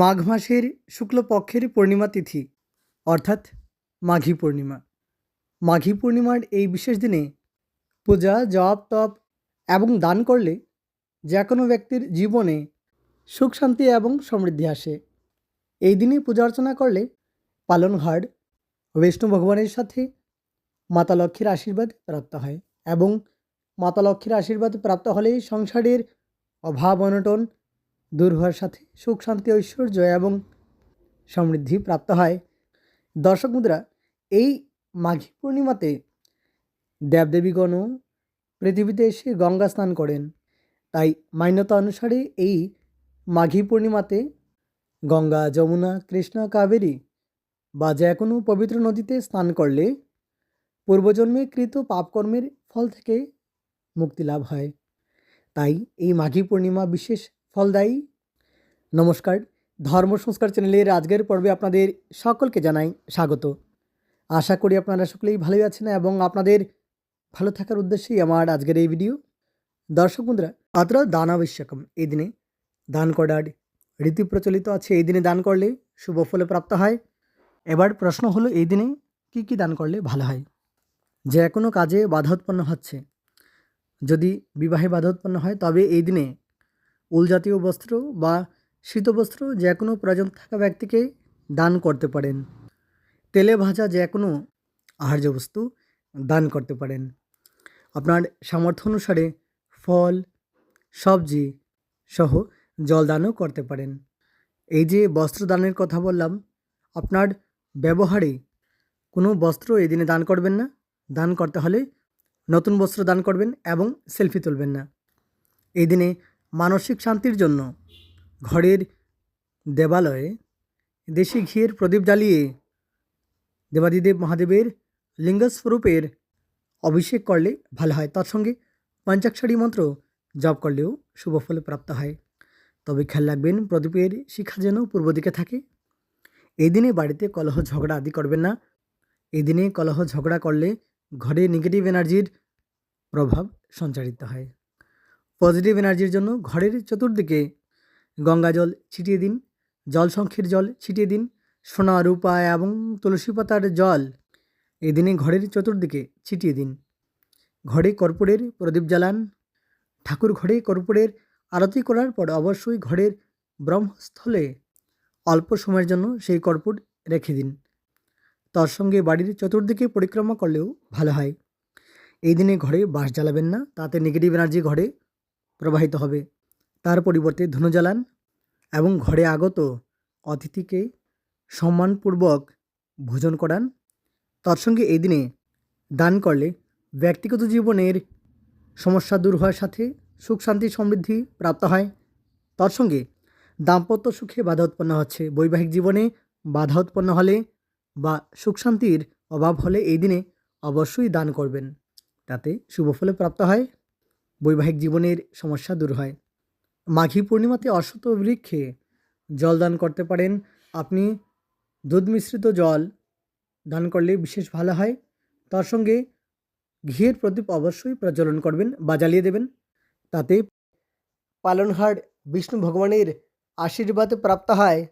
মাঘ মাসের শুক্লপক্ষের পূর্ণিমা তিথি, অর্থাৎ মাঘী পূর্ণিমা। মাঘী পূর্ণিমার এই বিশেষ দিনে পূজা, জপ, তপ এবং দান করলে যে কোনো ব্যক্তির জীবনে সুখ, শান্তি এবং সমৃদ্ধি আসে। এই দিনে পূজা অর্চনা করলে পালনহার বিষ্ণু ভগবানের সাথে মাতা লক্ষ্মীর আশীর্বাদ প্রাপ্ত হয় এবং মাতা লক্ষ্মীর আশীর্বাদ প্রাপ্ত হলে সংসারের অভাব, অনটন দূর হওয়ার সাথে সুখ, শান্তি, ঐশ্বর্য এবং সমৃদ্ধি প্রাপ্ত হয়। দর্শক মুদ্রা, এই মাঘী পূর্ণিমাতে দেবদেবীগণও পৃথিবীতে এসে গঙ্গা স্নান করেন। তাই মান্যতা অনুসারে এই মাঘী পূর্ণিমাতে গঙ্গা, যমুনা, কৃষ্ণা, কাবেরী বা যে কোনো পবিত্র নদীতে স্নান করলে পূর্বজন্মে কৃত পাপকর্মের ফল থেকে মুক্তি লাভ হয়। তাই এই মাঘী পূর্ণিমা বিশেষ ফলদায়ী। নমস্কার, ধর্ম সংস্কার চ্যানেলের আজকের পর্বে আপনাদের সকলকে জানাই স্বাগত। আশা করি আপনারা সকলেই ভালোই আছেন এবং আপনাদের ভালো থাকার উদ্দেশ্যেই আমার আজকের এই ভিডিও। দর্শক বন্ধুরা দান আবশ্যকম এই দিনে দান করার রীতি প্রচলিত আছে। এই দিনে দান করলে শুভ ফলে প্রাপ্ত হয়। এবার প্রশ্ন হলো, এই দিনে কি কি দান করলে ভালো হয়? যে কোনো কাজে বাধা উৎপন্ন হচ্ছে। যদি বিবাহে বাধা উৎপন্ন হয়, তবে এই দিনে উল জাতীয় বস্ত্র বা শীতবস্ত্র যে কোনো প্রয়োজন থাকা ব্যক্তিকে দান করতে পারেন। তেলে ভাজা যে কোনো আহার্য বস্তু দান করতে পারেন। আপনার সামর্থ্য অনুসারে ফল, সবজি সহ জল দানও করতে পারেন। এই যে বস্ত্র দানের কথা বললাম, আপনার ব্যবহারে কোনো বস্ত্র এই দিনে দান করবেন না। দান করতে হলে নতুন বস্ত্র দান করবেন এবং সেলফি তুলবেন না। এই দিনে মানসিক শান্তির জন্য ঘরের দেবালয়ে দেশি ঘিয়ের প্রদীপ জ্বালিয়ে দেবাদিদেব মহাদেবের লিঙ্গস্বরূপের অভিষেক করলে ভালো হয়। তার সঙ্গে পঞ্চাক্ষরী মন্ত্র জপ করলেও শুভ ফল প্রাপ্ত হয়। তবে খেয়াল রাখবেন, প্রদীপের শিখা যেন পূর্ব দিকে থাকে। এই দিনে বাড়িতে কলহ ঝগড়া আদি করবেন না। এই দিনে কলহ ঝগড়া করলে ঘরে নেগেটিভ এনার্জির প্রভাব সঞ্চারিত হয়। পজিটিভ এনার্জির জন্য ঘরের চতুর্দিকে গঙ্গা জল ছিটিয়ে দিন, জল সংখ্যের জল ছিটিয়ে দিন, সোনা, রূপা এবং তুলসী পাতার জল এই দিনে ঘরের চতুর্দিকে ছিটিয়ে দিন। ঘরে কর্পূরের প্রদীপ জ্বালান, ঠাকুর ঘরে কর্পূরের আরতি করার পর অবশ্যই ঘরের ব্রহ্মস্থলে অল্প সময়ের জন্য সেই কর্পূর রেখে দিন। তার সঙ্গে বাড়ির চতুর্দিকে পরিক্রমা করলেও ভালো হয়। এই দিনে ঘরে বাঁশ জ্বালাবেন না, তাতে নেগেটিভ এনার্জি ঘরে প্রবাহিত হবে। তার পরিবর্তে ধনু জ্বালান এবং ঘরে আগত অতিথিকে সম্মানপূর্বক ভোজন করান। তার সঙ্গে এই দিনে দান করলে ব্যক্তিগত জীবনের সমস্যা দূর হওয়ার সাথে সুখ, শান্তি, সমৃদ্ধি প্রাপ্ত হয়। তার সঙ্গে দাম্পত্য সুখে বাধা উৎপন্ন হচ্ছে। বৈবাহিক জীবনে বাধা উৎপন্ন হলে বা সুখ, শান্তির অভাব হলে এই দিনে অবশ্যই দান করবেন। তাতে শুভ ফলে প্রাপ্ত হয়। বৈবাহিক জীবনের সমস্যা দূর হয়। মাঘী পূর্ণিমাতে অশ্বত বৃক্ষে জল দান করতে পারেন। আপনি দুধ মিশ্রিত জল দান করলে বিশেষ ভালো হয়। তার সঙ্গে ঘিয়ের প্রদীপ অবশ্যই প্রজ্বলন করবেন, বা জ্বালিয়ে দেবেন। তাতে পালনহার বিষ্ণু ভগবানের আশীর্বাদ প্রাপ্ত হয়।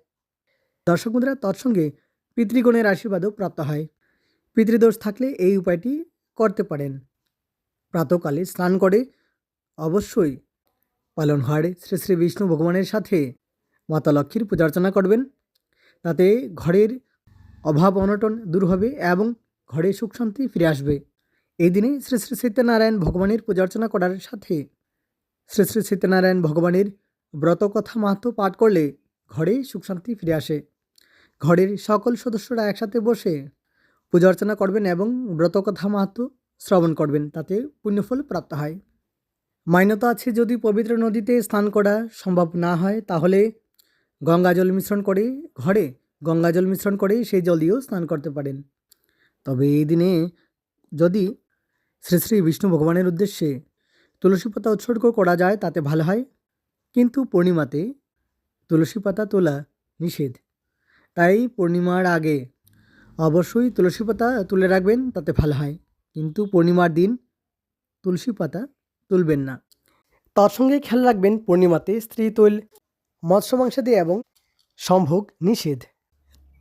দর্শক বন্ধুরা সঙ্গে পিতৃগণের আশীর্বাদও প্রাপ্ত হয়। পিতৃদোষ থাকলে এই উপায়টি করতে পারেন। প্রাতকালে স্নান করে অবশ্যই। পালনহার শ্রী শ্রী বিষ্ণু ভগবানের সাথে মাতা লক্ষ্মীর পূজা অর্চনা করবেন। তাতে ঘরের অভাব অনটন দূর হবে এবং ঘরে সুখ শান্তি ফিরে আসবে। এই দিনে শ্রী শ্রী সত্যনারায়ণ ভগবানের পূজা অর্চনা করার সাথে শ্রী শ্রী সত্যনারায়ণ ভগবানের ব্রতকথা মাহাত্ম পাঠ করলে ঘরে সুখ শান্তি ফিরে আসে। ঘরের সকল সদস্যরা একসাথে বসে পূজা অর্চনা করবেন এবং ব্রতকথা মাহাত্ম শ্রবণ করবেন। তাতে পুণ্যফল প্রাপ্ত হয়। মান্যতা আছে যদি পবিত্র নদীতে স্নান করা সম্ভব না হয়, তাহলে গঙ্গা জল মিশ্রণ করে ঘরে গঙ্গা জল মিশ্রণ করে সেই জল দিয়েও স্নান করতে পারেন। তবে এই দিনে যদি শ্রী শ্রী বিষ্ণু ভগবানের উদ্দেশ্যে তুলসী পাতা উৎসর্গ করা যায়, তাতে ভালো হয়। কিন্তু পূর্ণিমাতে তুলসী পাতা তোলা নিষেধ। তাই পূর্ণিমার আগে অবশ্যই তুলসী পাতা তুলে রাখবেন, তাতে ভালো হয়। কিন্তু পূর্ণিমার দিন তুলসী পাতা তুলবেন না। তার সঙ্গে খেয়াল রাখবেন পূর্ণিমাতে স্ত্রী তৈল, মৎস্য মাংসাদি এবং সম্ভোগ নিষেধ।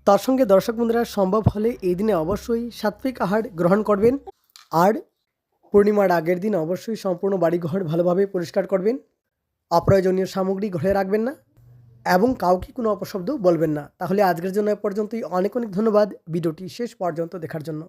তার সঙ্গে দর্শক বন্ধুরা সম্ভব হলে এই দিনে অবশ্যই সাত্বিক আহার গ্রহণ করবেন আর পূর্ণিমার আগের দিন অবশ্যই সম্পূর্ণ বাড়িঘর ভালোভাবে পরিষ্কার করবেন। অপ্রয়োজনীয় সামগ্রী ঘরে রাখবেন না এবং কাউকে কোনো অপশব্দ বলবেন না। তাহলে আজকের জন্য পর্যন্তই। অনেক অনেক ধন্যবাদ। ভিডিওটি শেষ পর্যন্ত দেখার জন্য।